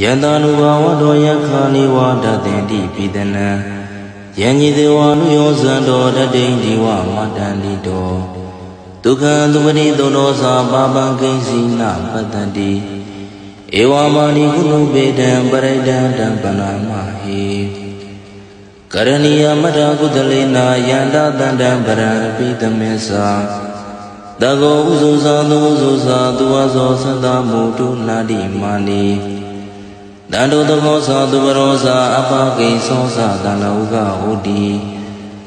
ယတနုဘာဝတောယခာနိဝါဒတင်တိပိတနံယညိတေဝနုယောဇံတောတတိန်ဒီဝမတန္တိတောဒုက္ခံသူပတိသုနောသာပါပံကိဉ္စီနပတ္တန္တိဧဝမာနိကုဏုပေတံပရိဒံတံပနာမဟိကရဏီယမတ္တကုသလေနာယန္တတန္တံပရံပိတမေသာတကောဥဇုဇာသုဥဇုဇာသူဝဇောသတ္တမုတုနာတိမာနိ တန္တုတကောသာသူပရောသာအပကိသောသာတန္လဥကဟောတိ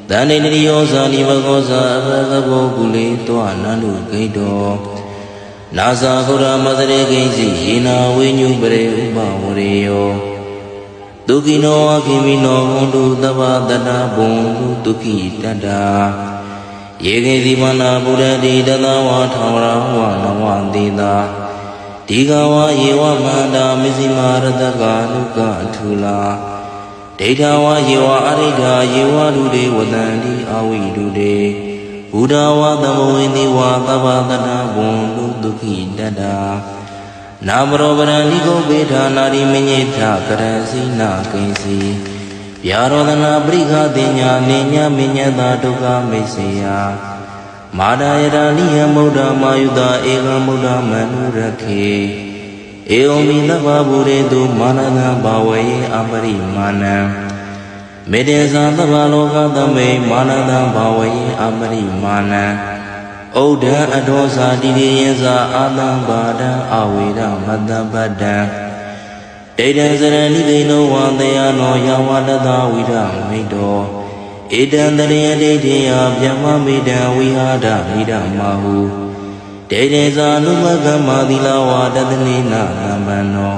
တန္တိနိယောသာနိဘဂောသာအဘဂဘောကုလေတောနန္တုဂိတောနာဇာဂုရမသရေကိစီယေနာဝိညုပရေဥပဝရေယောဒုက္ခိနောအခိမိနောဟွန်တုသဗ္ဗတတဘုံတုဒုက္ခိတတ္တာယေကေတိမနာဗုဒ္ဓတိတသဝါထောရဝနဝတိတာ ဒီကဝါယေဝမန္တာမစ္စည်းမာရတကလုကအထုလာဒိဋ္ဌဝါယေဝအရိဋ္ဌာယေဝလူတေဝတန္တိအဝိတုတေဘုဒ္ဓဝါသမဝိနိဝါသဗ္ဗတတဘုံတုဒုက္ခိတတ္တာနာမရောပရံလိကုပေဌာနာရိမညိထကရစီနာကိဉ္စီဗျာရောဒနာပရိခတိညာနေညမညတာဒုက္ခမိတ်စေယ မာဒယတာနိယမုဒ္ဓမာယုတာဧကမုဒ္ဓမနုရခေဧဝံမိသဗ္ဗဗုရေတုမာနနာဘာဝေအပရိမာဏံမေတ္တေသာသဗ္ဗလောကသမိမာနနာဘာဝေအပရိမာဏံဩဒံအဒောဇာတိရိယဇာအာတံဘာဒံအဝေဒမတ္တပတ္တံဒိဋ္ဌံစရဏိသိနောဝံတယနောယဝတတဝိရမိတော ဧတံတရိယဒိဋ္ဌိယဗျမမိတံဝိဟာဒမိဒမဟုဒိဋ္ဌိဇာနုပကမ္မာသီလဝါတတနိနာသမ္ပန္နော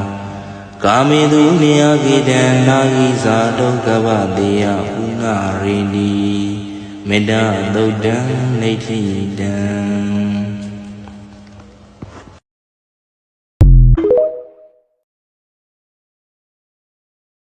ကာမေတုနိယကိတံနာဟိဇာဒုက္ခဗတေယဥနာရိဏီမေတ္တာသုတ်တံနေတိတံ